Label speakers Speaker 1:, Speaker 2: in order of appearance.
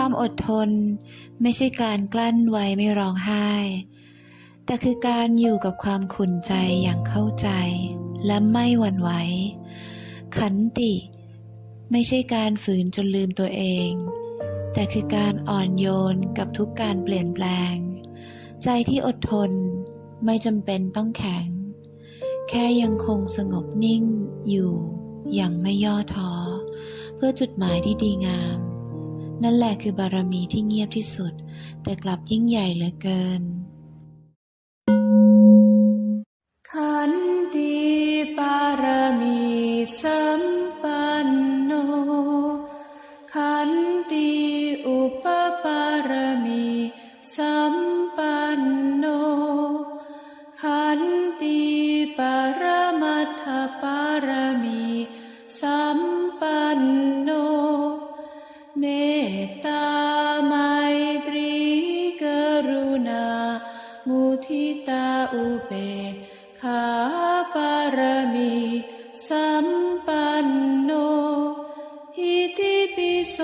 Speaker 1: ความอดทน ไม่ใช่การกลั้นไว้ไม่ร้องไห้ แต่คือการอยู่กับความขุ่นใจอย่างเข้าใจและไม่หวั่นไหว ขันติ ไม่ใช่การฝืนจนลืมตัวเอง แต่คือการอ่อนโยนกับทุกการเปลี่ยนแปลง ใจที่อดทนไม่จำเป็นต้องแข็ง แค่ยังคงสงบนิ่งอยู่อย่างไม่ย่อท้อ เพื่อจุดหมายที่ดีงาม นั่นแหละคือบารมีที่เงียบที่สุด แต่กลับยิ่งใหญ่เหลือเกิน ขันติปารมีสัมปันโน ขันติอุปปารมีสัมปันโน ขันติปรมัตถปารมีสัมปันโน ตตาไมตรีกรุณา มุทิตาอุเบกขาปารมี
Speaker 2: สัมปัน
Speaker 1: โ
Speaker 2: น อิต
Speaker 1: ิ
Speaker 2: ปิโส